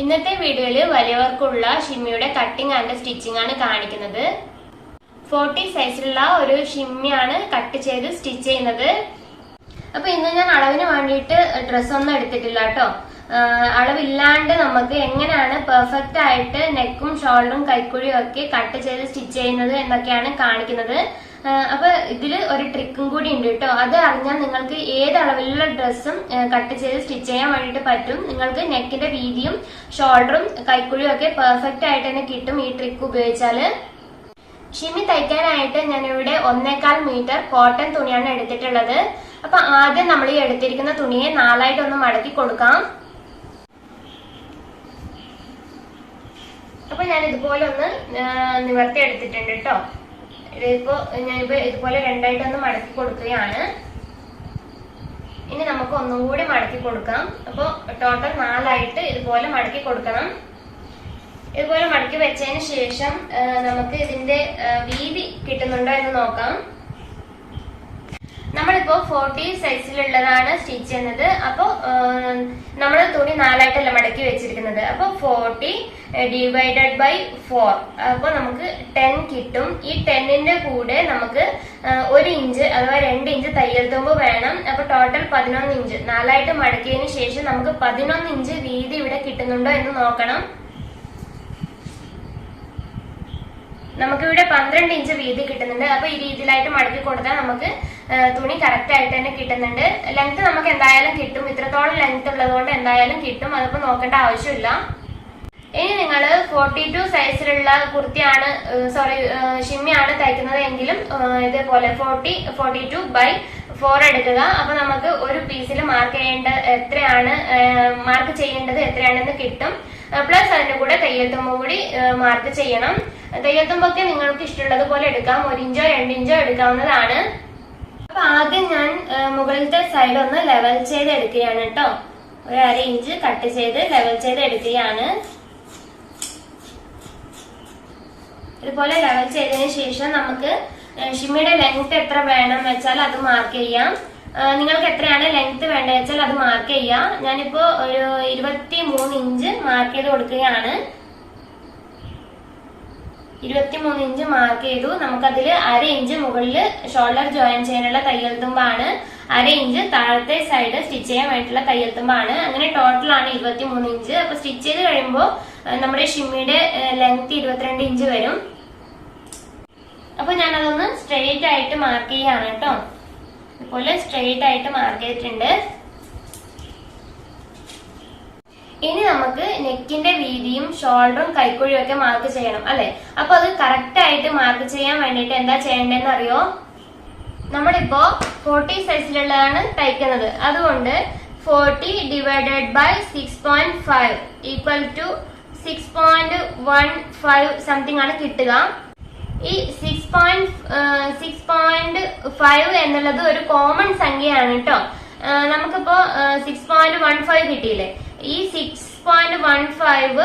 ഇന്നത്തെ വീഡിയോയിൽ വലിയവർക്കുള്ള ഷിമ്മിയുടെ കട്ടിംഗ് ആൻഡ് സ്റ്റിച്ചിങ് ആണ് കാണിക്കുന്നത്. ഫോർട്ടി സൈസിലുള്ള ഒരു ഷിമ്മിയാണ് കട്ട് ചെയ്ത് സ്റ്റിച്ച് ചെയ്യുന്നത്. അപ്പൊ ഇന്ന് ഞാൻ അളവിന് വേണ്ടിയിട്ട് ഡ്രസ്സ് ഒന്നും എടുത്തിട്ടില്ല കേട്ടോ. അളവില്ലാണ്ട് നമുക്ക് എങ്ങനെയാണ് പെർഫെക്റ്റ് ആയിട്ട് നെക്കും ഷോൾഡറും കൈക്കുഴിയും ഒക്കെ കട്ട് ചെയ്ത് സ്റ്റിച്ച് ചെയ്യുന്നത് എന്നൊക്കെയാണ് കാണിക്കുന്നത്. അപ്പൊ ഇതിൽ ഒരു ട്രിക്കും കൂടി ഉണ്ട് കേട്ടോ. അത് അറിഞ്ഞാൽ നിങ്ങൾക്ക് ഏത് അളവിലുള്ള ഡ്രസ്സും കട്ട് ചെയ്ത് സ്റ്റിച്ച് ചെയ്യാൻ വേണ്ടിയിട്ട് പറ്റും. നിങ്ങൾക്ക് നെക്കിന്റെ വീതിയും ഷോൾഡറും കൈക്കുഴിയും ഒക്കെ പെർഫെക്റ്റ് ആയിട്ട് തന്നെ കിട്ടും ഈ ട്രിക്ക് ഉപയോഗിച്ചാൽ. ഷിമി തയ്ക്കാനായിട്ട് ഞാനിവിടെ ഒന്നേകാൽ മീറ്റർ കോട്ടൺ തുണിയാണ് എടുത്തിട്ടുള്ളത്. അപ്പൊ ആദ്യം നമ്മൾ ഈ എടുത്തിരിക്കുന്ന തുണിയെ നാലായിട്ട് ഒന്ന് മടക്കി കൊടുക്കാം. അപ്പൊ ഞാൻ ഇതുപോലെ ഒന്ന് നിവർത്തി എടുത്തിട്ടുണ്ട് കേട്ടോ. ഇതിപ്പോ ഞാനിപ്പോ ഇതുപോലെ രണ്ടായിട്ടൊന്ന് മടക്കി കൊടുക്കുകയാണ്. ഇനി നമുക്ക് ഒന്നും കൂടി മടക്കി കൊടുക്കാം. അപ്പോൾ ടോട്ടൽ നാലായിട്ട് ഇതുപോലെ മടക്കി കൊടുക്കണം. ഇതുപോലെ മടക്കി വെച്ചതിന് ശേഷം നമുക്ക് ഇതിന്റെ വീതി കിട്ടുന്നുണ്ടോ എന്ന് നോക്കാം. നമ്മളിപ്പോ ഫോർട്ടി സൈസിലുള്ളതാണ് സ്റ്റിച്ച് ചെയ്യുന്നത്. അപ്പോൾ നമ്മൾ തുണി നാലായിട്ടല്ല മടക്കി വെച്ചിരിക്കുന്നത്. അപ്പോൾ ഫോർട്ടി ഡിവൈഡഡ് ബൈ ഫോർ അപ്പോൾ നമുക്ക് ടെൻ കിട്ടും. ഈ ടെന്നിന്റെ കൂടെ നമുക്ക് ഒരു ഇഞ്ച് അഥവാ രണ്ട് ഇഞ്ച് തയ്യൽ തുമ്പ് വേണം. അപ്പൊ ടോട്ടൽ പതിനൊന്ന് ഇഞ്ച് നാലായിട്ട് മടക്കിയതിന് ശേഷം നമുക്ക് പതിനൊന്ന് ഇഞ്ച് വീതി ഇവിടെ കിട്ടുന്നുണ്ടോ എന്ന് നോക്കണം. നമുക്കിവിടെ പന്ത്രണ്ട് ഇഞ്ച് വീതി കിട്ടുന്നുണ്ട്. അപ്പൊ ഈ രീതിയിലായിട്ട് മടക്കി കൊടുത്താൽ നമുക്ക് തുണി കറക്റ്റ് ആയിട്ട് തന്നെ കിട്ടുന്നുണ്ട്. ലെങ്ത് നമുക്ക് എന്തായാലും കിട്ടും. ഇത്രത്തോളം ലെങ്ത് ഉള്ളതുകൊണ്ട് എന്തായാലും കിട്ടും. അതിപ്പോ നോക്കേണ്ട ആവശ്യമില്ല. ഇനി നിങ്ങൾ ഫോർട്ടി ടു സൈസിലുള്ള കുർത്തിയാണ് സോറി ഷിമ്മിയാണ് തയ്ക്കുന്നത് എങ്കിലും ഇതേപോലെ forty forty two by four എടുക്കുക. അപ്പൊ നമുക്ക് ഒരു പീസിൽ മാർക്ക് ചെയ്യേണ്ട എത്രയാണ് മാർക്ക് ചെയ്യേണ്ടത് എത്രയാണെന്ന് കിട്ടും. പ്ലസ് അതിന്റെ കൂടെ തയ്യൽ കൂടി മാർക്ക് ചെയ്യണം. തയ്യൽത്തുമ്പൊക്കെ നിങ്ങൾക്ക് ഇഷ്ടമുള്ളത് പോലെ എടുക്കാം. ഒരു ഇഞ്ചോ രണ്ടിഞ്ചോ എടുക്കാവുന്നതാണ്. അപ്പൊ ആദ്യം ഞാൻ മുകളിലത്തെ സൈഡ് ഒന്ന് ലെവൽ ചെയ്ത് എടുക്കുകയാണ് കേട്ടോ. ഒരു അര ഇഞ്ച് കട്ട് ചെയ്ത് ലെവൽ ചെയ്ത് എടുക്കുകയാണ് ഇതുപോലെ ലെവൽ ചെയ്തതിന് ശേഷം നമുക്ക് ഷിമ്മിയുടെ ലെങ്ത് എത്ര വേണം വെച്ചാൽ അത് മാർക്ക് ചെയ്യാം. നിങ്ങൾക്ക് എത്രയാണ് ലെങ്ത് വേണ്ടത് വെച്ചാൽ അത് മാർക്ക് ചെയ്യാം. ഞാനിപ്പോ ഒരു ഇരുപത്തി മൂന്ന് ഇഞ്ച് മാർക്ക് ചെയ്ത് കൊടുക്കുകയാണ്. ഇരുപത്തിമൂന്ന് ഇഞ്ച് മാർക്ക് ചെയ്തു. നമുക്കതിൽ അര ഇഞ്ച് മുകളിൽ ഷോൾഡർ ജോയിൻ ചെയ്യാനുള്ള തയ്യൽ തുമ്പാണ് അര ഇഞ്ച് താഴത്തെ സൈഡ് സ്റ്റിച്ച് ചെയ്യാൻ വേണ്ടിയിട്ടുള്ള തയ്യൽ തുമ്പാണ് അങ്ങനെ ടോട്ടൽ ആണ് ഇരുപത്തിമൂന്ന് ഇഞ്ച്. അപ്പൊ സ്റ്റിച്ച് ചെയ്ത് കഴിയുമ്പോൾ നമ്മുടെ ഷിമ്മിയുടെ ലെങ്ത് ഇരുപത്തിരണ്ട് ഇഞ്ച് വരും. അപ്പൊ ഞാൻ അതൊന്ന് സ്ട്രെയിറ്റ് ആയിട്ട് മാർക്ക് ചെയ്യാണ് കേട്ടോ. ഇതുപോലെ സ്ട്രെയിറ്റ് ആയിട്ട് മാർക്ക് ചെയ്തിട്ടുണ്ട്. ഇനി നമുക്ക് നെക്കിന്റെ വീതിയും ഷോൾഡറും കൈക്കുഴിയും ഒക്കെ മാർക്ക് ചെയ്യണം അല്ലെ? അപ്പൊ അത് കറക്റ്റ് ആയിട്ട് മാർക്ക് ചെയ്യാൻ വേണ്ടിയിട്ട് എന്താ ചെയ്യേണ്ടതെന്ന് അറിയോ? നമ്മളിപ്പോ ഫോർട്ടി സൈസിലുള്ളതാണ് തയ്ക്കുന്നത്. അതുകൊണ്ട് forty divided by six point five equal to six point one five something ആണ് കിട്ടുക. ഈ six point six point five എന്നുള്ളത് ഒരു കോമൺ സംഖ്യയാണ് കേട്ടോ നമുക്കിപ്പോ സിക്സ് പോയിന്റ് വൺ ഫൈവ് കിട്ടിയില്ലേ? ഈ സിക്സ് പോയിന്റ് വൺ ഫൈവ്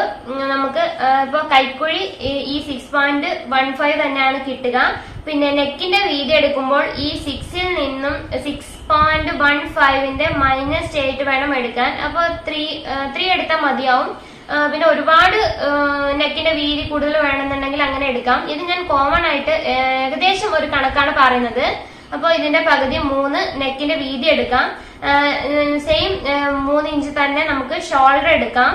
നമുക്ക് ഇപ്പൊ കൈക്കുഴി ഈ- സിക്സ് പോയിന്റ് വൺ ഫൈവ് തന്നെയാണ് കിട്ടുക. പിന്നെ നെക്കിന്റെ വീതി എടുക്കുമ്പോൾ ഈ സിക്സിൽ നിന്നും സിക്സ് പോയിന്റ് വൺ ഫൈവിന്റെ മൈനസ് എയ്റ്റ് വേണം എടുക്കാൻ. അപ്പൊ ത്രീ ത്രീ എടുത്താൽ മതിയാവും. പിന്നെ ഒരുപാട് നെക്കിന്റെ വീതി കൂടുതൽ വേണമെന്നുണ്ടെങ്കിൽ അങ്ങനെ എടുക്കാം. ഇത് ഞാൻ കോമൺ ആയിട്ട് ഏകദേശം ഒരു കണക്കാണ് പറയുന്നത്. അപ്പോൾ ഇതിന്റെ പകുതി മൂന്ന് നെക്കിന്റെ വീതി എടുക്കാം. സെയിം മൂന്ന് ഇഞ്ച് തന്നെ നമുക്ക് ഷോൾഡർ എടുക്കാം.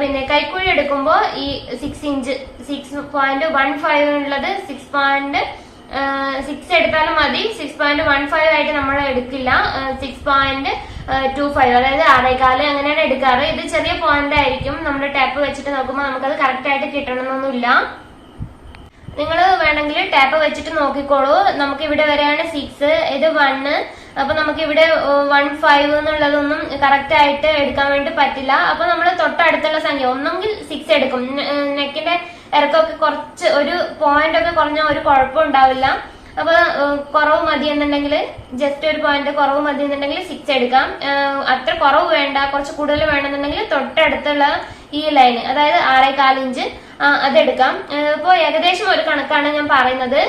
പിന്നെ കൈക്കുഴി എടുക്കുമ്പോൾ ഈ six inch six point one five ഉള്ളത് സിക്സ് പോയിന്റ് സിക്സ് എടുത്താലും മതി. സിക്സ് പോയിന്റ് വൺ ഫൈവ് ആയിട്ട് നമ്മൾ എടുക്കില്ല. സിക്സ് പോയിന്റ് ടു ഫൈവ് അതായത് ആറേകാൽ അങ്ങനെയാണ് എടുക്കാറ്. ഇത് ചെറിയ പോയിന്റ് ആയിരിക്കും. നമ്മൾ ടാപ്പ് വെച്ചിട്ട് നോക്കുമ്പോൾ നമുക്കത് കറക്റ്റ് ആയിട്ട് കിട്ടണമെന്നൊന്നുമില്ല. നിങ്ങൾ വേണമെങ്കിൽ ടാപ്പ് വെച്ചിട്ട് നോക്കിക്കോളൂ. നമുക്ക് ഇവിടെ വരെയാണ് സിക്സ് ഇത് വണ്ണ് അപ്പൊ നമുക്ക് ഇവിടെ വൺ ഫൈവ് എന്നുള്ളതൊന്നും കറക്റ്റ് ആയിട്ട് എടുക്കാൻ വേണ്ടി പറ്റില്ല. അപ്പൊ നമ്മൾ തൊട്ടടുത്തുള്ള സംഖ്യ ഒന്നെങ്കിൽ സിക്സ് എടുക്കും. നെക്കിന്റെ ഇറക്കമൊക്കെ കുറച്ച് ഒരു പോയിന്റ് ഒക്കെ കുറഞ്ഞ ഒരു കുഴപ്പം ഉണ്ടാവില്ല. അപ്പൊ കുറവ് മതി എന്നുണ്ടെങ്കിൽ ജസ്റ്റ് ഒരു പോയിന്റ് കുറവ് മതി എന്നുണ്ടെങ്കിൽ സിക്സ് എടുക്കാം. അത്ര കുറവ് വേണ്ട കുറച്ച് കൂടുതൽ വേണമെന്നുണ്ടെങ്കിൽ തൊട്ടടുത്തുള്ള ഈ ലൈന് അതായത് ആറേകാൽ ഇഞ്ച് അതെടുക്കാം. ഇപ്പോ ഏകദേശം ഒരു കണക്കാണ് ഞാൻ പറയുന്നത്.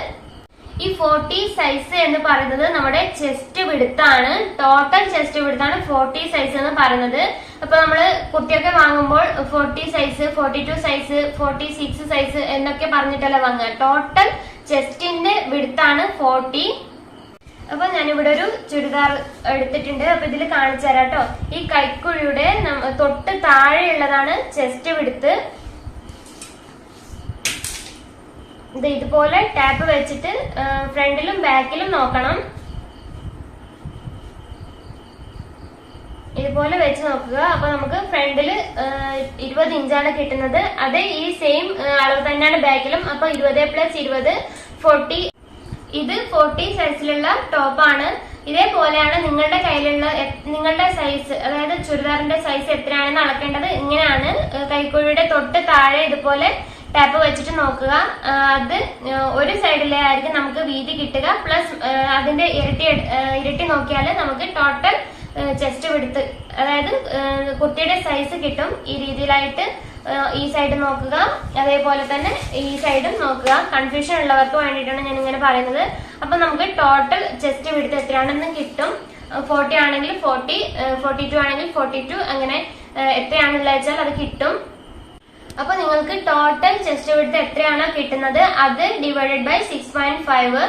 ഈ ഫോർട്ടി സൈസ് എന്ന് പറയുന്നത് നമ്മുടെ ചെസ്റ്റ് വിടുത്താണ്. ടോട്ടൽ ചെസ്റ്റ് വിടുത്താണ് ഫോർട്ടി സൈസ് എന്ന് പറയുന്നത്. അപ്പൊ നമ്മൾ കുട്ടിയൊക്കെ വാങ്ങുമ്പോൾ forty size forty two size forty six size എന്നൊക്കെ പറഞ്ഞിട്ടല്ലേ വാങ്ങുക. ടോട്ടൽ ചെസ്റ്റിന്റെ വിടുത്താണ് ഫോർട്ടി അപ്പൊ ഞാനിവിടെ ഒരു ചുരിദാർ എടുത്തിട്ടുണ്ട്. അപ്പൊ ഇതിൽ കാണിച്ചു തരാം കേട്ടോ. ഈ കൈക്കുഴിയുടെ തൊട്ട് താഴെയുള്ളതാണ് ചെസ്റ്റ് വിടുത്ത്. ഇത് ഇതുപോലെ ടാപ്പ് വെച്ചിട്ട് ഫ്രണ്ടിലും ബാക്കിലും നോക്കണം. ഇതുപോലെ വെച്ച് നോക്കുക. അപ്പൊ നമുക്ക് ഫ്രണ്ടിൽ ഇരുപത് ഇഞ്ചാണ് കിട്ടുന്നത്. അത് ഈ സെയിം അളവ് തന്നെയാണ് ബാക്കിലും. അപ്പൊ ഇരുപത് പ്ലസ് ഇരുപത് ഫോർട്ടി. ഇത് ഫോർട്ടി സൈസിലുള്ള ടോപ്പാണ്. ഇതേപോലെയാണ് നിങ്ങളുടെ കയ്യിലുള്ള നിങ്ങളുടെ സൈസ് അതായത് ചുരിദാറിന്റെ സൈസ് എത്രയാണെന്ന് അളക്കേണ്ടത് ഇങ്ങനെയാണ്. കൈക്കുഴിയുടെ തൊട്ട് താഴെ ഇതുപോലെ ടാപ്പ് വെച്ചിട്ട് നോക്കുക. അത് ഒരു സൈഡിലെ ആയിരിക്കും നമുക്ക് വീതി കിട്ടുക. പ്ലസ് അതിന്റെ ഇരട്ടി ഇരട്ടി നോക്കിയാൽ നമുക്ക് ടോട്ടൽ ചെസ്റ്റ് വിടുത്ത് അതായത് കുട്ടിയുടെ സൈസ് കിട്ടും. ഈ രീതിയിലായിട്ട് ഈ സൈഡ് നോക്കുക. അതേപോലെ തന്നെ ഈ സൈഡും നോക്കുക. കൺഫ്യൂഷൻ ഉള്ളവർക്ക് വേണ്ടിയിട്ടാണ് ഞാൻ ഇങ്ങനെ പറയുന്നത്. അപ്പൊ നമുക്ക് ടോട്ടൽ ചെസ്റ്റ് വിടുത്ത് എത്രയാണെന്ന് കിട്ടും. ഫോർട്ടി ആണെങ്കിൽ ഫോർട്ടി ഫോർട്ടി ടു ആണെങ്കിൽ ഫോർട്ടി ടു. അങ്ങനെ എത്രയാണെന്ന് വെച്ചാൽ അത് കിട്ടും. അപ്പൊ നിങ്ങൾക്ക് ടോട്ടൽ ചെസ്റ്റ് വിടുത്ത് എത്രയാണോ കിട്ടുന്നത്? അത് divided by six point five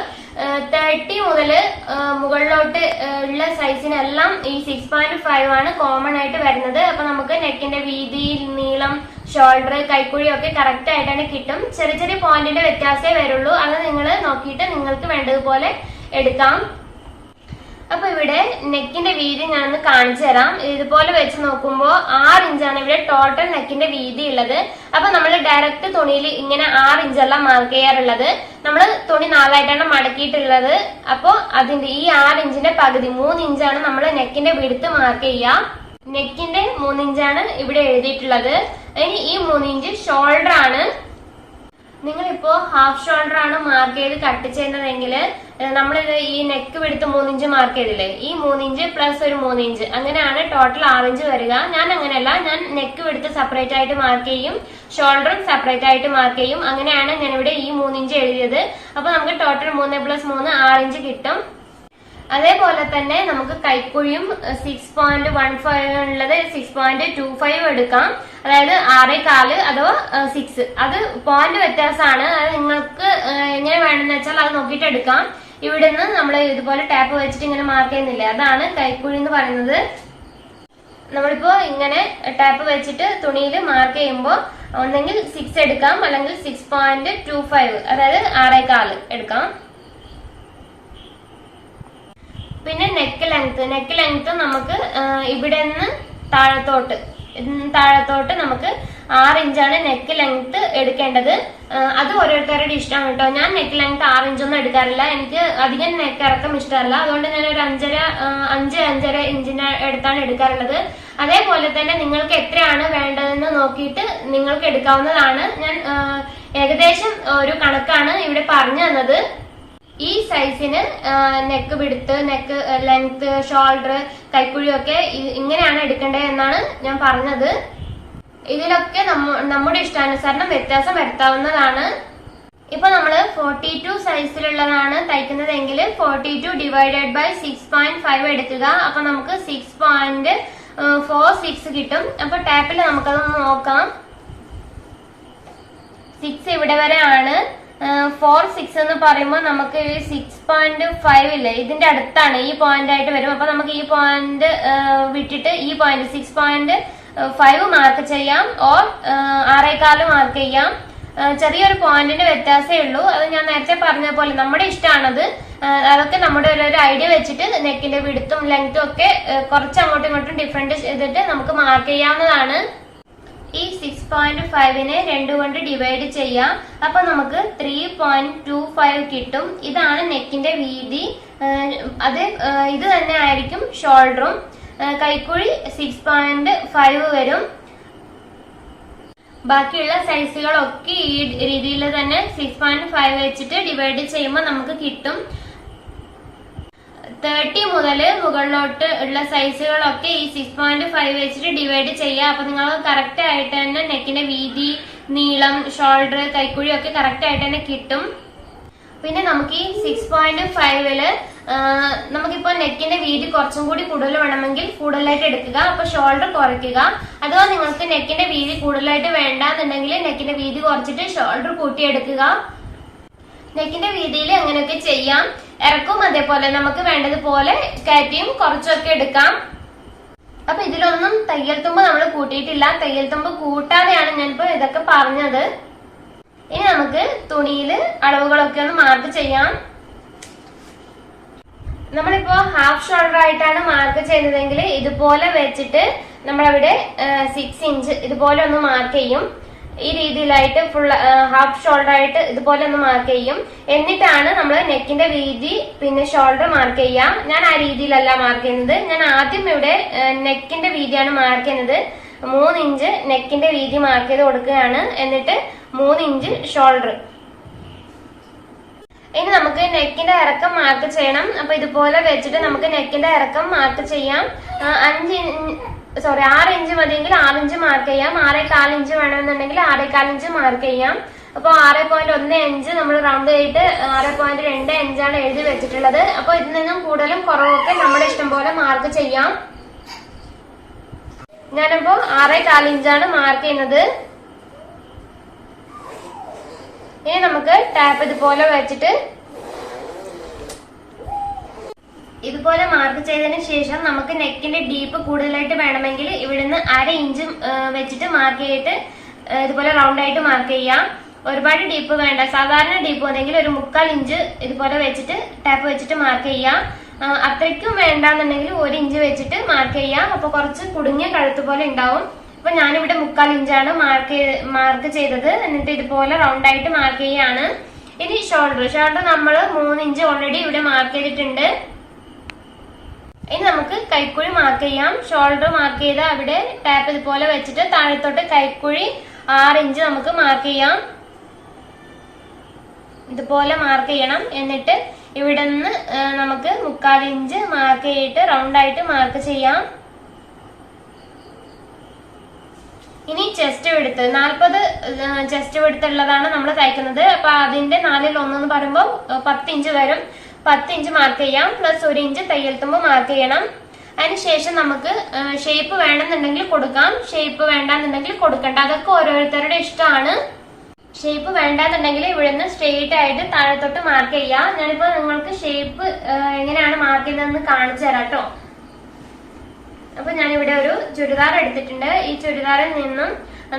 thirty മുതൽ മുകളിലോട്ട് ഉള്ള സൈസിനെല്ലാം ഈ സിക്സ് പോയിന്റ് ഫൈവ് ആണ് കോമൺ ആയിട്ട് വരുന്നത്. അപ്പൊ നമുക്ക് നെക്കിന്റെ വീതി നീളം ഷോൾഡർ കൈക്കുഴി ഒക്കെ കറക്റ്റ് ആയിട്ടാണ് കിട്ടും. ചെറിയ ചെറിയ പോയിന്റിന്റെ വ്യത്യാസമേ വരുള്ളൂ. അത് നിങ്ങൾ നോക്കിയിട്ട് നിങ്ങൾക്ക് വേണ്ടതുപോലെ എടുക്കാം. അപ്പൊ ഇവിടെ നെക്കിന്റെ വീതി ഞാനൊന്ന് കാണിച്ചു തരാം. ഇതുപോലെ വെച്ച് നോക്കുമ്പോൾ ആറ് ഇഞ്ചാണ് ഇവിടെ ടോട്ടൽ നെക്കിന്റെ വീതി ഉള്ളത്. അപ്പൊ നമ്മൾ ഡയറക്റ്റ് തുണിയിൽ ഇങ്ങനെ ആറ് ഇഞ്ചല്ല മാർക്ക് ചെയ്യാറുള്ളത് നമ്മൾ തുണി നാലായിട്ടാണ് മടക്കിയിട്ടുള്ളത്. അപ്പോൾ അതിന്റെ ഈ ആറ് ഇഞ്ചിന്റെ പകുതി മൂന്ന് ഇഞ്ചാണ് നമ്മൾ നെക്കിന്റെ വിടുത്ത് മാർക്ക് ചെയ്യുക നെക്കിന്റെ മൂന്നിഞ്ചാണ് ഇവിടെ എഴുതിയിട്ടുള്ളത്. ഇനി ഈ മൂന്നിഞ്ച് ഷോൾഡർ ആണ്. നിങ്ങളിപ്പോ ഹാഫ് ഷോൾഡർ ആണ് മാർക്ക് ചെയ്ത് കട്ട് ചെയ്യുന്നതെങ്കിൽ നമ്മൾ ഈ നെക്ക് വിടുത്ത് മൂന്നിഞ്ച് മാർക്ക് ചെയ്തില്ലേ? ഈ മൂന്നിഞ്ച് പ്ലസ് ഒരു മൂന്നിഞ്ച്. അങ്ങനെയാണ് ടോട്ടൽ ആറിഞ്ച് വരിക. ഞാൻ അങ്ങനെയല്ല ഞാൻ നെക്ക് വിടുത്ത് സെപ്പറേറ്റ് ആയിട്ട് മാർക്ക് ചെയ്യും. ഷോൾഡറും സെപ്പറേറ്റ് ആയിട്ട് മാർക്ക് ചെയ്യും. അങ്ങനെയാണ് ഞാനിവിടെ ഈ മൂന്നിഞ്ച് എഴുതിയത്. അപ്പൊ നമുക്ക് ടോട്ടൽ മൂന്ന് പ്ലസ് മൂന്ന് ആറിഞ്ച് കിട്ടും. അതേപോലെ തന്നെ നമുക്ക് കൈക്കുഴിയും സിക്സ് പോയിന്റ് വൺ ഫൈവ് ഉള്ളത് സിക്സ് പോയിന്റ് ടു ഫൈവ് എടുക്കാം. അതായത് ആറേ കാൽ അഥവാ സിക്സ് അത് പോയിന്റ് വ്യത്യാസമാണ്. അത് നിങ്ങൾക്ക് എങ്ങനെ വേണമെന്ന് വെച്ചാൽ അത് നോക്കിയിട്ട് എടുക്കാം. ഇവിടെ നിന്ന് നമ്മൾ ഇതുപോലെ ടാപ്പ് വെച്ചിട്ട് ഇങ്ങനെ മാർക്ക് ചെയ്യുന്നില്ല? അതാണ് കൈക്കുഴി എന്ന് പറയുന്നത്. നമ്മളിപ്പോ ഇങ്ങനെ ടാപ്പ് വെച്ചിട്ട് തുണിയിൽ മാർക്ക് ചെയ്യുമ്പോൾ ഒന്നെങ്കിൽ സിക്സ് എടുക്കാം. അല്ലെങ്കിൽ സിക്സ് പോയിന്റ് ടു ഫൈവ് അതായത് ആറേ കാൽ എടുക്കാം. പിന്നെ നെക്ക് ലെങ്ത് നെക്ക് ലെങ്ത് നമുക്ക് ഇവിടെ നിന്ന് താഴത്തോട്ട്. താഴത്തോട്ട് നമുക്ക് ആറ് ഇഞ്ചാണ് നെക്ക് ലെങ്ത് എടുക്കേണ്ടത്. അത് ഓരോരുത്തരുടെ ഇഷ്ടമാണ് കേട്ടോ. ഞാൻ നെക്ക് ലെങ്ത് ആറ് ഇഞ്ചൊന്നും എടുക്കാറില്ല. എനിക്ക് അധികം നെക്ക് ഇറക്കം ഇഷ്ടമല്ല. അതുകൊണ്ട് ഞാൻ ഒരു അഞ്ചര അഞ്ച് അഞ്ചര ഇഞ്ചിന് എടുത്താണ് എടുക്കാറുള്ളത്. അതേപോലെ തന്നെ നിങ്ങൾക്ക് എത്രയാണ് വേണ്ടതെന്ന് നോക്കിയിട്ട് നിങ്ങൾക്ക് എടുക്കാവുന്നതാണ്. ഞാൻ ഏകദേശം ഒരു കണക്കാണ് ഇവിടെ പറഞ്ഞു തന്നത്. ഈ സൈസിന് നെക്ക് വിടുത്ത് നെക്ക് ലെങ്ത് ഷോൾഡർ കൈക്കുഴിയൊക്കെ ഇങ്ങനെയാണ് എടുക്കേണ്ടത് എന്നാണ് ഞാൻ പറഞ്ഞത്. ഇതിലൊക്കെ നമ്മുടെ ഇഷ്ടാനുസരണം വ്യത്യാസം വരുത്താവുന്നതാണ്. ഇപ്പൊ നമ്മൾ ഫോർട്ടി ടു സൈസിലുള്ളതാണ് തയ്ക്കുന്നതെങ്കിൽ forty two divided by six point five എടുക്കുക. അപ്പൊ നമുക്ക് സിക്സ് പോയിന്റ് ഫോർ സിക്സ് കിട്ടും. അപ്പൊ ടാപ്പിൽ നമുക്കതൊന്ന് നോക്കാം. സിക്സ് ഇവിടെ വരെ ആണ് ഫോർ സിക്സ് എന്ന് പറയുമ്പോൾ നമുക്ക് സിക്സ് പോയിന്റ് ഫൈവ് ഇല്ലേ? ഇതിന്റെ അടുത്താണ് ഈ പോയിന്റ് ആയിട്ട് വരും. അപ്പൊ നമുക്ക് ഈ പോയിന്റ് വിട്ടിട്ട് ഈ point six point five mark ചെയ്യാം. ഓർ ആറേക്കാൽ മാർക്ക് ചെയ്യാം. ചെറിയൊരു പോയിന്റിന്റെ വ്യത്യാസമേ ഉള്ളൂ. അത് ഞാൻ നേരത്തെ പറഞ്ഞ പോലെ നമ്മുടെ ഇഷ്ടമാണത് അതൊക്കെ നമ്മുടെ ഒരു ഐഡിയ വെച്ചിട്ട് നെക്കിന്റെ വിടുത്തും ലെങ്ത്തും ഒക്കെ കുറച്ച് അങ്ങോട്ടും ഇങ്ങോട്ടും ഡിഫറെന്റ് ചെയ്തിട്ട് നമുക്ക് മാർക്ക് ചെയ്യാവുന്നതാണ്. ഈ സിക്സ് പോയിന്റ് ഫൈവിനെ രണ്ടു കൊണ്ട് ഡിവൈഡ് ചെയ്യാം. അപ്പൊ നമുക്ക് ത്രീ പോയിന്റ് ടു ഫൈവ് കിട്ടും. ഇതാണ് നെക്കിന്റെ വീതി. അത് ഇത് തന്നെ ആയിരിക്കും ഷോൾഡറും. കൈക്കുഴി സിക്സ് പോയിന്റ് ഫൈവ് വരും. ബാക്കിയുള്ള സൈസുകളൊക്കെ ഈ രീതിയിൽ തന്നെ സിക്സ് പോയിന്റ് ഫൈവ് വെച്ചിട്ട് ഡിവൈഡ് ചെയ്യുമ്പോൾ നമുക്ക് കിട്ടും. തേർട്ടി മുതൽ മുകളിലോട്ട് ഉള്ള സൈസുകളൊക്കെ ഈ സിക്സ് പോയിന്റ് ഫൈവ് വെച്ചിട്ട് ഡിവൈഡ് ചെയ്യുക അപ്പൊ നിങ്ങൾ കറക്റ്റ് ആയിട്ട് തന്നെ നെക്കിന്റെ വീതി നീളം ഷോൾഡർ കൈക്കുഴി ഒക്കെ കറക്റ്റ് ആയിട്ട് തന്നെ കിട്ടും. പിന്നെ നമുക്ക് ഈ സിക്സ് പോയിന്റ് ഫൈവിൽ നമുക്കിപ്പോ നെക്കിന്റെ വീതി കുറച്ചും കൂടി കൂടുതൽ വേണമെങ്കിൽ കൂടുതലായിട്ട് എടുക്കുക. അപ്പൊ ഷോൾഡർ കുറയ്ക്കുക. അഥവാ നിങ്ങൾക്ക് നെക്കിന്റെ വീതി കൂടുതലായിട്ട് വേണ്ടെന്നുണ്ടെങ്കിൽ നെക്കിന്റെ വീതി കുറച്ചിട്ട് ഷോൾഡർ കൂട്ടിയെടുക്കുക. നെക്കിന്റെ വീതിയിൽ അങ്ങനെയൊക്കെ ചെയ്യാം? ഇറക്കും അതേപോലെ നമുക്ക് വേണ്ടതുപോലെ കയറ്റിയും കുറച്ചൊക്കെ എടുക്കാം. അപ്പൊ ഇതിലൊന്നും തയ്യൽ തുമ്പ് നമ്മൾ കൂട്ടിയിട്ടില്ല. തയ്യൽ തുമ്പ് കൂട്ടാതെയാണ് ഞാനിപ്പോ ഇതൊക്കെ പറഞ്ഞത്. ഇനി നമുക്ക് തുണിയിൽ അളവുകളൊക്കെ ഒന്ന് മാർക്ക് ചെയ്യാം. നമ്മളിപ്പോ ഹാഫ് ഷോൾഡർ ആയിട്ടാണ് മാർക്ക് ചെയ്യുന്നതെങ്കിൽ ഇതുപോലെ വെച്ചിട്ട് നമ്മളവിടെ സിക്സ് ഇഞ്ച് ഇതുപോലെ ഒന്ന് മാർക്ക് ചെയ്യും. ഈ രീതിയിലായിട്ട് ഫുൾ ഹാഫ് ഷോൾഡർ ആയിട്ട് ഇതുപോലെ ഒന്ന് മാർക്ക് ചെയ്യും. എന്നിട്ടാണ് നമ്മൾ നെക്കിന്റെ വീതി പിന്നെ ഷോൾഡർ മാർക്ക് ചെയ്യാം. ഞാൻ ആ രീതിയിലല്ല മാർക്ക് ചെയ്യുന്നത്. ഞാൻ ആദ്യം ഇവിടെ നെക്കിന്റെ വീതിയാണ് മാർക്ക് ചെയ്യുന്നത്. മൂന്ന് ഇഞ്ച് നെക്കിന്റെ വീതി മാർക്ക് ചെയ്ത് കൊടുക്കുകയാണ്. എന്നിട്ട് മൂന്ന് ഇഞ്ച് ഷോൾഡർ ഇനി നമുക്ക് നെക്കിന്റെ ഇറക്കം മാർക്ക് ചെയ്യണം. അപ്പൊ ഇതുപോലെ വെച്ചിട്ട് നമുക്ക് നെക്കിന്റെ ഇറക്കം മാർക്ക് ചെയ്യാം. അഞ്ച് സോറി ആറ് ഇഞ്ച് മതിയെങ്കിൽ ആറ് ഇഞ്ച് മാർക്ക് ചെയ്യാം. ആറേ കാൽ ഇഞ്ച് വേണമെന്നുണ്ടെങ്കിൽ ആറേ കാൽ ഇഞ്ച് മാർക്ക് ചെയ്യാം. അപ്പൊ ആറ് പോയിന്റ് ഒന്ന് അഞ്ച് നമ്മൾ റൗണ്ട് ചെയ്തിട്ട് ആറ് പോയിന്റ് രണ്ട് അഞ്ചാണ് എഴുതി വെച്ചിട്ടുള്ളത്. അപ്പൊ ഇതിൽ നിന്നും കൂടുതലും കുറവൊക്കെ നമ്മുടെ ഇഷ്ടം പോലെ മാർക്ക് ചെയ്യാം. ഞാനിപ്പോ ആറേ കാൽ ഇഞ്ചാണ് മാർക്ക് ചെയ്യുന്നത്. ഇനി നമുക്ക് ടാപ്പ് ഇതുപോലെ വെച്ചിട്ട് ഇതുപോലെ മാർക്ക് ചെയ്തതിന് ശേഷം നമുക്ക് നെക്കിന്റെ ഡീപ്പ് കൂടുതലായിട്ട് വേണമെങ്കിൽ ഇവിടുന്ന് അര ഇഞ്ച് വെച്ചിട്ട് മാർക്ക് ചെയ്തിട്ട് ഇതുപോലെ റൗണ്ട് ആയിട്ട് മാർക്ക് ചെയ്യാം. ഒരുപാട് ഡീപ്പ് വേണ്ട. സാധാരണ ഡീപ്പ് ഉണ്ടെങ്കിൽ ഒരു മുക്കാൽ ഇഞ്ച് ഇതുപോലെ വെച്ചിട്ട് ടാപ്പ് വെച്ചിട്ട് മാർക്ക് ചെയ്യാം. അത്രയ്ക്കും വേണ്ടാന്നുണ്ടെങ്കിൽ ഒരു ഇഞ്ച് വെച്ചിട്ട് മാർക്ക് ചെയ്യാം. അപ്പൊ കുറച്ച് കുടുങ്ങിയ കഴുത്ത് പോലെ ഉണ്ടാവും. അപ്പൊ ഞാനിവിടെ മുക്കാൽ ഇഞ്ചാണ് മാർക്ക് മാർക്ക് ചെയ്തത്. എന്നിട്ട് ഇതുപോലെ റൗണ്ട് ആയിട്ട് മാർക്ക് ചെയ്യാണ്. ഇനി ഷോൾഡർ ഷോൾഡർ നമ്മൾ മൂന്ന് ഇഞ്ച് ഓൾറെഡി ഇവിടെ മാർക്ക് ചെയ്തിട്ടുണ്ട്. ഇനി നമുക്ക് കൈക്കുഴി മാർക്ക് ചെയ്യാം. ഷോൾഡർ മാർക്ക് ചെയ്ത് അവിടെ ടാപ്പ് ഇതുപോലെ വെച്ചിട്ട് താഴത്തോട്ട് കൈക്കുഴി ആറ് ഇഞ്ച് നമുക്ക് മാർക്ക് ചെയ്യാം. ഇതുപോലെ മാർക്ക് ചെയ്യണം. എന്നിട്ട് ഇവിടെ നിന്ന് നമുക്ക് മുക്കാൽ ഇഞ്ച് മാർക്ക് ചെയ്തിട്ട് റൗണ്ട് ആയിട്ട് മാർക്ക് ചെയ്യാം. ഇനി ചെസ്റ്റ് വെടുത്ത് നാൽപ്പത് ചെസ്റ്റ് വെടുത്തുള്ളതാണ് നമ്മൾ തയ്ക്കുന്നത്. അപ്പൊ അതിന്റെ നാലിൽ ഒന്നെന്ന് പറയുമ്പോൾ പത്ത് ഇഞ്ച് വരും. പത്ത് ഇഞ്ച് മാർക്ക് ചെയ്യാം പ്ലസ് ഒരു ഇഞ്ച് തയ്യൽ തുമ്പ് മാർക്ക് ചെയ്യണം. അതിനുശേഷം നമുക്ക് ഷേപ്പ് വേണമെന്നുണ്ടെങ്കിൽ കൊടുക്കാം. ഷേപ്പ് വേണ്ടെന്നുണ്ടെങ്കിൽ കൊടുക്കണ്ട. അതൊക്കെ ഓരോരുത്തരുടെ ഇഷ്ടമാണ്. ഷേപ്പ് വേണ്ടെന്നുണ്ടെങ്കിൽ ഇവിടുന്ന് സ്ട്രെയിറ്റ് ആയിട്ട് താഴെത്തൊട്ട് മാർക്ക് ചെയ്യാം. ഞാനിപ്പോ നിങ്ങൾക്ക് ഷേപ്പ് എങ്ങനെയാണ് മാർക്ക് ചെയ്തതെന്ന് കാണിച്ചു തരാം കേട്ടോ അപ്പൊ ഞാനിവിടെ ഒരു ചുരിദാർ എടുത്തിട്ടുണ്ട്. ഈ ചുരിദാറിൽ നിന്നും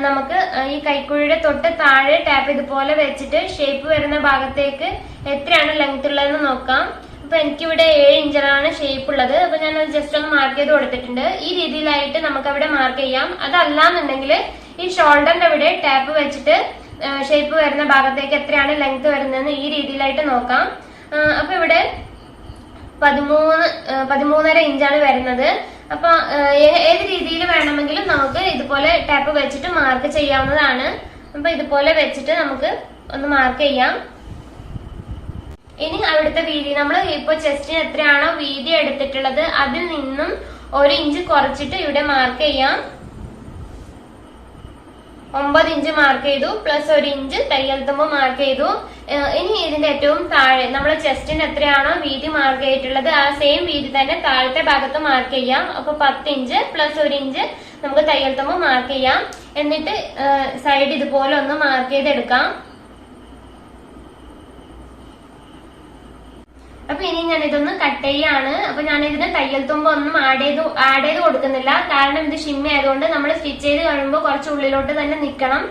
നമുക്ക് ഈ കൈക്കുഴിയുടെ തൊട്ട് താഴെ ടാപ്പ് ഇതുപോലെ വെച്ചിട്ട് ഷേപ്പ് വരുന്ന ഭാഗത്തേക്ക് എത്രയാണ് ലെങ്ത് ഉള്ളതെന്ന് നോക്കാം. അപ്പൊ എനിക്കിവിടെ ഏഴ് ഇഞ്ചാണ് ഷേപ്പ് ഉള്ളത്. അപ്പൊ ഞാൻ അത് ജസ്റ്റ് ഒന്ന് മാർക്ക് ചെയ്ത് കൊടുത്തിട്ടുണ്ട്. ഈ രീതിയിലായിട്ട് നമുക്ക് അവിടെ മാർക്ക് ചെയ്യാം. അതല്ലാന്നുണ്ടെങ്കിൽ ഈ ഷോൾഡറിന്റെ അവിടെ ടാപ്പ് വെച്ചിട്ട് ഷേപ്പ് വരുന്ന ഭാഗത്തേക്ക് എത്രയാണ് ലെങ്ത് വരുന്നതെന്ന് ഈ രീതിയിലായിട്ട് നോക്കാം. അപ്പൊ ഇവിടെ പതിമൂന്ന് പതിമൂന്നര ഇഞ്ചാണ് വരുന്നത്. അപ്പൊ ഏത് രീതിയിൽ വേണമെങ്കിലും നമുക്ക് ഇതുപോലെ ടാപ്പ് വെച്ചിട്ട് മാർക്ക് ചെയ്യാവുന്നതാണ്. അപ്പൊ ഇതുപോലെ വെച്ചിട്ട് നമുക്ക് ഒന്ന് മാർക്ക് ചെയ്യാം. ഇനി അവിടുത്തെ വീതി നമ്മൾ ഇപ്പൊ ചെസ്റ്റിന് എത്രയാണോ വീതി എടുത്തിട്ടുള്ളത് അതിൽ നിന്നും ഒരു ഇഞ്ച് കുറച്ചിട്ട് ഇവിടെ മാർക്ക് ചെയ്യാം. ഒമ്പത് ഇഞ്ച് മാർക്ക് ചെയ്തു പ്ലസ് ഒരു ഇഞ്ച് തയ്യൽ തുമ്പ് മാർക്ക് ചെയ്തു. ഇനി ഇതിന്റെ ഏറ്റവും താഴെ നമ്മുടെ ചെസ്റ്റിന് എത്രയാണോ വീതി മാർക്ക് ചെയ്തിട്ടുള്ളത് ആ സെയിം വീതി തന്നെ താഴത്തെ ഭാഗത്ത് മാർക്ക് ചെയ്യാം. അപ്പൊ പത്ത് ഇഞ്ച് പ്ലസ് ഒരു ഇഞ്ച് നമുക്ക് തയ്യൽ തുമ്പ് മാർക്ക് ചെയ്യാം. എന്നിട്ട് സൈഡ് ഇതുപോലെ ഒന്ന് മാർക്ക് ചെയ്തെടുക്കാം. അപ്പൊ ഇനി ഞാൻ ഇതൊന്ന് കട്ട് ചെയ്യാണ്. അപ്പൊ ഞാൻ ഇതിന് തയ്യൽ തുമ്പ ഒന്നും ആഡ് ചെയ്ത് ആഡ് ചെയ്ത് കൊടുക്കുന്നില്ല. കാരണം ഇത് ഷിമ്മ ആയതുകൊണ്ട് നമ്മൾ സ്റ്റിച്ച് ചെയ്ത് കഴിയുമ്പോൾ കുറച്ച് ഉള്ളിലോട്ട് തന്നെ നിൽക്കണം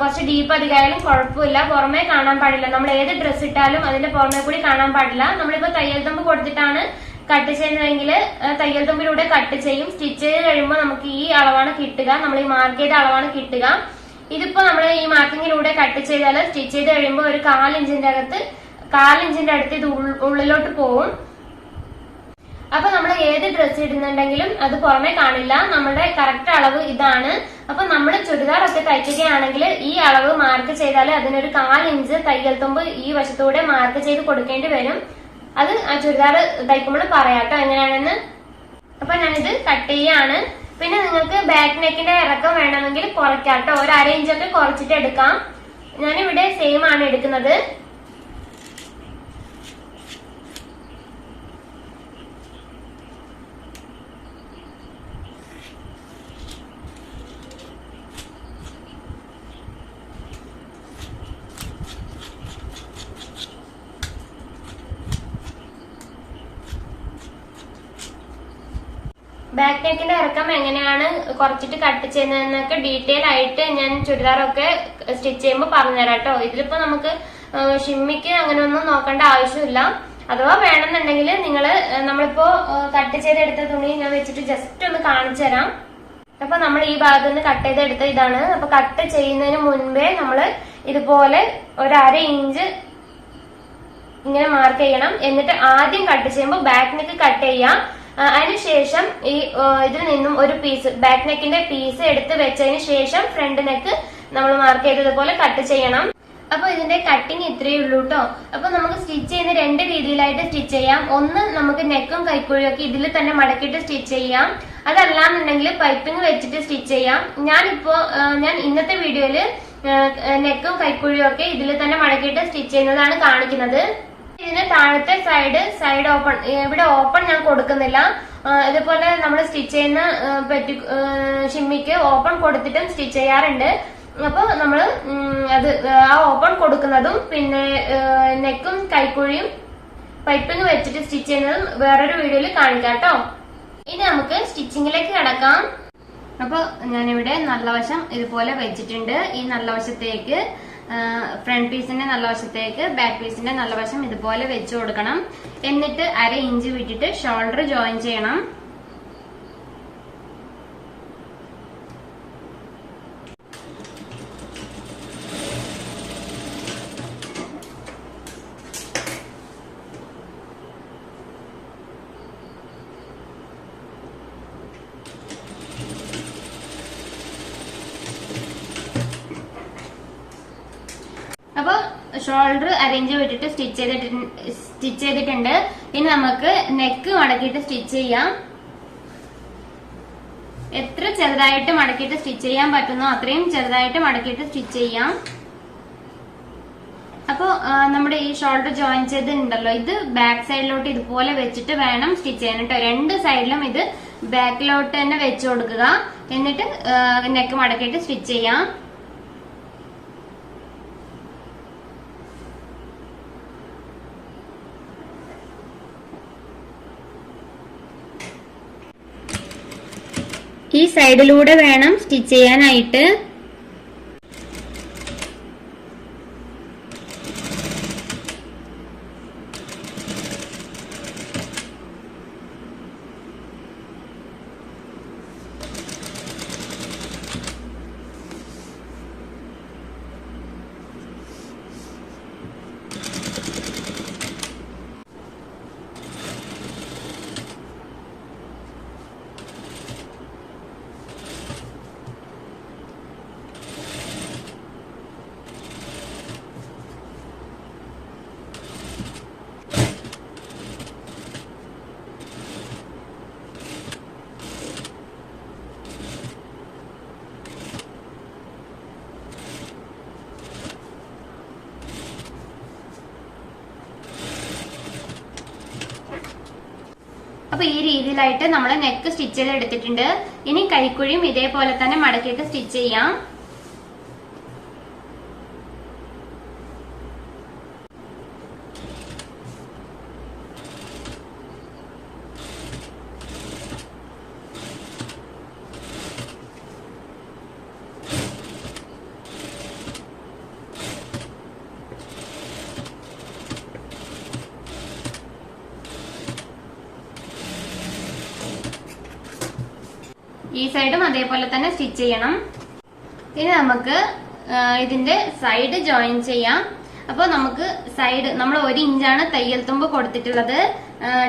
കുറച്ച് ഡീപ്പ് അധികമായാലും കുഴപ്പമില്ല. പുറമേ കാണാൻ പാടില്ല. നമ്മൾ ഏത് ഡ്രസ്സ് ഇട്ടാലും അതിന്റെ പുറമേ കൂടി കാണാൻ പാടില്ല. നമ്മളിപ്പോ തയ്യൽ തുമ്പ് കൊടുത്തിട്ടാണ് കട്ട് ചെയ്യുന്നതെങ്കിൽ തയ്യൽ തുമ്പിലൂടെ കട്ട് ചെയ്യും. സ്റ്റിച്ച് ചെയ്ത് കഴിയുമ്പോൾ നമുക്ക് ഈ അളവാണ് കിട്ടുക. നമ്മൾ ഈ മാർക്ക് ചെയ്ത അളവാണ് കിട്ടുക. ഇതിപ്പോ നമ്മൾ ഈ മാർക്കിങ്ങിലൂടെ കട്ട് ചെയ്താൽ സ്റ്റിച്ച് ചെയ്ത് കഴിയുമ്പോൾ ഒരു കാലിഞ്ചിന്റെ അകത്ത് കാലിഞ്ചിന്റെ അടുത്ത് ഇത് ഉള്ളിലോട്ട് പോവും. അപ്പൊ നമ്മൾ ഏത് ഡ്രസ്സ് ഇടുന്നുണ്ടെങ്കിലും അത് പുറമെ കാണില്ല. നമ്മുടെ കറക്റ്റ് അളവ് ഇതാണ്. അപ്പൊ നമ്മൾ ചുരിദാർ ഒക്കെ തയ്ക്കുകയാണെങ്കിൽ ഈ അളവ് മാർക്ക് ചെയ്താൽ അതിനൊരു കാലിഞ്ച് തയ്യൽ തുമ്പ് ഈ വശത്തൂടെ മാർക്ക് ചെയ്ത് കൊടുക്കേണ്ടി വരും. അത് ആ ചുരിദാർ തയ്ക്കുമ്പോൾ പറയാട്ടോ എങ്ങനെയാണെന്ന്. അപ്പൊ ഞാനിത് കട്ട് ചെയ്യാണ്. പിന്നെ നിങ്ങൾക്ക് ബാക്ക് നെക്കിന്റെ ഇറക്കം വേണമെങ്കിൽ കുറയ്ക്കാട്ടോ ഒരു അര ഇഞ്ചൊക്കെ കുറച്ചിട്ട് എടുക്കാം. ഞാനിവിടെ സെയിം ആണ് എടുക്കുന്നത് ബാക്ക് നെക്കിന്റെ ഇറക്കം എങ്ങനെയാണ് കുറച്ചിട്ട് കട്ട് ചെയ്യുന്നതെന്നൊക്കെ ഡീറ്റെയിൽ ആയിട്ട് ഞാൻ ചുരിദാറൊക്കെ സ്റ്റിച്ച് ചെയ്യുമ്പോൾ പറഞ്ഞുതരാം കേട്ടോ ഇതിലിപ്പോ നമുക്ക് ഷിമ്മിക്ക് അങ്ങനെ ഒന്നും നോക്കേണ്ട ആവശ്യമില്ല. അഥവാ വേണമെന്നുണ്ടെങ്കിൽ നിങ്ങൾ നമ്മളിപ്പോ കട്ട് ചെയ്തെടുത്ത തുണി ഞാൻ വെച്ചിട്ട് ജസ്റ്റ് ഒന്ന് കാണിച്ചു തരാം അപ്പൊ നമ്മൾ ഈ ഭാഗത്ത് നിന്ന് കട്ട് ചെയ്തെടുത്ത ഇതാണ്. അപ്പൊ കട്ട് ചെയ്യുന്നതിന് മുൻപേ നമ്മൾ ഇതുപോലെ ഒരു അര ഇഞ്ച് ഇങ്ങനെ മാർക്ക് ചെയ്യണം. എന്നിട്ട് ആദ്യം കട്ട് ചെയ്യുമ്പോൾ ബാക്ക് കട്ട് ചെയ്യാം. അതിനുശേഷം ഈ ഇതിൽ നിന്നും ഒരു പീസ് ബാക്ക് നെക്കിന്റെ പീസ് എടുത്ത് വെച്ചതിന് ശേഷം ഫ്രണ്ട് നെക്ക് നമ്മൾ മാർക്ക് ചെയ്തതുപോലെ കട്ട് ചെയ്യണം. അപ്പൊ ഇതിന്റെ കട്ടിങ് ഇത്രയേ ഉള്ളൂ കേട്ടോ അപ്പൊ നമുക്ക് സ്റ്റിച്ച് ചെയ്യുന്ന രണ്ട് രീതിയിലായിട്ട് സ്റ്റിച്ച് ചെയ്യാം. ഒന്ന് നമുക്ക് നെക്കും കൈക്കുഴിയും ഒക്കെ ഇതിൽ തന്നെ മടക്കിയിട്ട് സ്റ്റിച്ച് ചെയ്യാം. അതല്ലാന്നുണ്ടെങ്കിൽ പൈപ്പിംഗ് വെച്ചിട്ട് സ്റ്റിച്ച് ചെയ്യാം. ഞാനിപ്പോ ഞാൻ ഇന്നത്തെ വീഡിയോയിൽ നെക്കും കൈക്കുഴിയും ഒക്കെ ഇതിൽ തന്നെ മടക്കിയിട്ട് സ്റ്റിച്ച് ചെയ്യുന്നതാണ് കാണിക്കുന്നത്. ഇതിന് താഴത്തെ സൈഡ് സൈഡ് ഓപ്പൺ ഇവിടെ ഓപ്പൺ ഞാൻ കൊടുക്കുന്നില്ല. ഇതുപോലെ നമ്മൾ സ്റ്റിച്ച് ചെയ്യുന്ന പെറ്റി ഷിമ്മിക്ക് ഓപ്പൺ കൊടുത്തിട്ടും സ്റ്റിച്ച് ചെയ്യാറുണ്ട്. അപ്പൊ നമ്മൾ അത് ആ ഓപ്പൺ കൊടുക്കുന്നതും പിന്നെ നെക്കും കൈക്കുഴിയും പൈപ്പിംഗ് വെച്ചിട്ട് സ്റ്റിച്ച് ചെയ്യുന്നതും വേറൊരു വീഡിയോയിൽ കാണിക്കാം കേട്ടോ ഇനി നമുക്ക് സ്റ്റിച്ചിങ്ങിലേക്ക് കിടക്കാം. അപ്പൊ ഞാനിവിടെ നല്ല വശം ഇതുപോലെ വെച്ചിട്ടുണ്ട്. ഈ നല്ല വശത്തേക്ക് ഫ്രണ്ട് പീസിന്റെ നല്ല വശത്തേക്ക് ബാക്ക് പീസിന്റെ നല്ല വശം ഇതുപോലെ വെച്ച് കൊടുക്കണം. എന്നിട്ട് അര ഇഞ്ച് വിട്ടിട്ട് ഷോൾഡർ ജോയിൻ ചെയ്യണം അപ്പൊ ഷോൾഡർ അറേഞ്ച് വിട്ടിട്ട് സ്റ്റിച്ച് ചെയ്തിട്ട് സ്റ്റിച്ച് ചെയ്തിട്ടുണ്ട്. ഇനി നമുക്ക് നെക്ക് മടക്കിയിട്ട് സ്റ്റിച്ച് ചെയ്യാം. എത്ര ചെറുതായിട്ട് മടക്കിയിട്ട് സ്റ്റിച്ച് ചെയ്യാൻ പറ്റുന്നോ അത്രയും ചെറുതായിട്ട് മടക്കിയിട്ട് സ്റ്റിച്ച് ചെയ്യാം. അപ്പോ നമ്മുടെ ഈ ഷോൾഡർ ജോയിൻ ചെയ്തിട്ടുണ്ടല്ലോ. ഇത് ബാക്ക് സൈഡിലോട്ട് ഇതുപോലെ വെച്ചിട്ട് വേണം സ്റ്റിച്ച് ചെയ്യാൻ കേട്ടോ. രണ്ട് സൈഡിലും ഇത് ബാക്കിലോട്ട് തന്നെ വെച്ചു കൊടുക്കുക. എന്നിട്ട് നെക്ക് മടക്കിയിട്ട് സ്റ്റിച്ച് ചെയ്യാം. ഈ സൈഡിലൂടെ വേണം സ്റ്റിച്ച് ചെയ്യാനായിട്ട് അപ്പൊ ഈ രീതിയിലായിട്ട് നമ്മൾ നെക്ക് സ്റ്റിച്ച് ചെയ്ത് എടുത്തിട്ടുണ്ട് ഇനി കൈക്കുഴിയും ഇതേപോലെ തന്നെ മടക്കിയിട്ട് സ്റ്റിച്ച് ചെയ്യാം. ഈ സൈഡും അതേപോലെ തന്നെ സ്റ്റിച്ച് ചെയ്യണം. ഇനി നമുക്ക് ഇതിന്റെ സൈഡ് ജോയിൻ ചെയ്യാം. അപ്പോൾ നമുക്ക് സൈഡ് നമ്മൾ ഒരു ഇഞ്ചാണ് തയ്യൽ തുമ്പ് കൊടുത്തിട്ടുള്ളത്.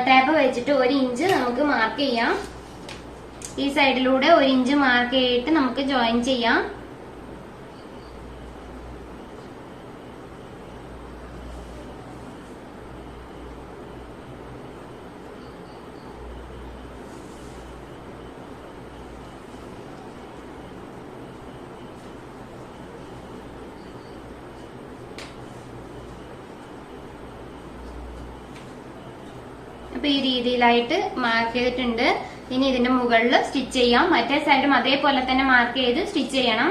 ടേപ്പ് വെച്ചിട്ട് ഒരു ഇഞ്ച് നമുക്ക് മാർക്ക് ചെയ്യാം. ഈ സൈഡിലൂടെ ഒരു ഇഞ്ച് മാർക്ക് ചെയ്തിട്ട് നമുക്ക് ജോയിൻ ചെയ്യാം അപ്പൊ ഈ രീതിയിലായിട്ട് മാർക്ക് ചെയ്തിട്ടുണ്ട്. ഇനി ഇതിന്റെ മുകളിൽ സ്റ്റിച്ച് ചെയ്യാം. മറ്റേ സൈഡും അതേപോലെ തന്നെ മാർക്ക് ചെയ്ത് സ്റ്റിച്ച് ചെയ്യണം.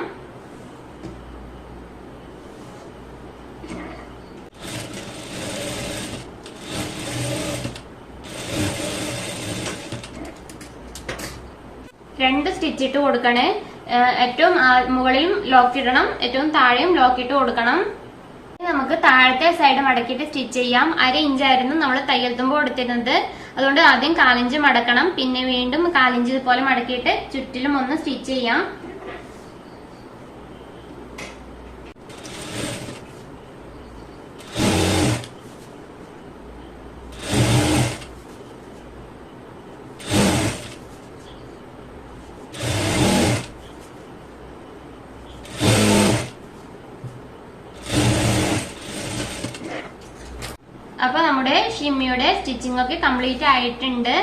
രണ്ട് സ്റ്റിച്ച് ഇട്ട് കൊടുക്കണേ. ഏറ്റവും മുകളിലും ലോക്ക് ഇടണം. ഏറ്റവും താഴെയും ലോക്ക് ഇട്ട് കൊടുക്കണം. നമുക്ക് താഴത്തെ സൈഡ് മടക്കിയിട്ട് സ്റ്റിച്ച് ചെയ്യാം. അര ഇഞ്ചായിരുന്നു നമ്മൾ തയ്യൽ തുമ്പ് കൊടുത്തിരുന്നത്. അതുകൊണ്ട് ആദ്യം കാലിഞ്ച് മടക്കണം. പിന്നെ വീണ്ടും കാലിഞ്ച് ഇതുപോലെ മടക്കിയിട്ട് ചുറ്റിലും ഒന്ന് സ്റ്റിച്ച് ചെയ്യാം. അപ്പൊ നമ്മുടെ ഷിമ്മിയുടെ സ്റ്റിച്ചിങ് ഒക്കെ കംപ്ലീറ്റ് ആയിട്ടുണ്ട്.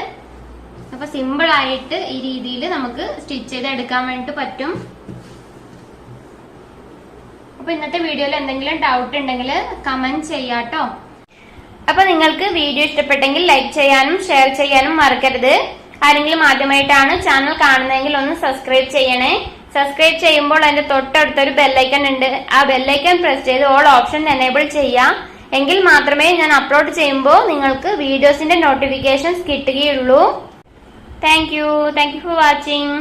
അപ്പൊ സിമ്പിൾ ആയിട്ട് ഈ രീതിയിൽ നമുക്ക് സ്റ്റിച്ച് ചെയ്ത് എടുക്കാൻ വേണ്ടിട്ട് പറ്റും. അപ്പൊ ഇന്നത്തെ വീഡിയോയിൽ എന്തെങ്കിലും ഡൗട്ട് ഉണ്ടെങ്കിൽ കമന്റ് ചെയ്യാട്ടോ അപ്പൊ നിങ്ങൾക്ക് വീഡിയോ ഇഷ്ടപ്പെട്ടെങ്കിൽ ലൈക്ക് ചെയ്യാനും ഷെയർ ചെയ്യാനും മറക്കരുത്. ആരെങ്കിലും ആദ്യമായിട്ടാണ് ചാനൽ കാണുന്നതെങ്കിൽ ഒന്ന് സബ്സ്ക്രൈബ് ചെയ്യണേ. സബ്സ്ക്രൈബ് ചെയ്യുമ്പോൾ അതിന്റെ തൊട്ടടുത്തൊരു ബെല്ലൈക്കൺ ഉണ്ട്. ആ ബെല്ലൈക്കൺ പ്രസ് ചെയ്ത് ഓൾ ഓപ്ഷൻ എനേബിൾ ചെയ്യാം. എങ്കിൽ മാത്രമേ ഞാൻ അപ്ലോഡ് ചെയ്യുമ്പോൾ നിങ്ങൾക്ക് വീഡിയോസിന്റെ നോട്ടിഫിക്കേഷൻസ് കിട്ടുകയുള്ളൂ. Thank you thank you for watching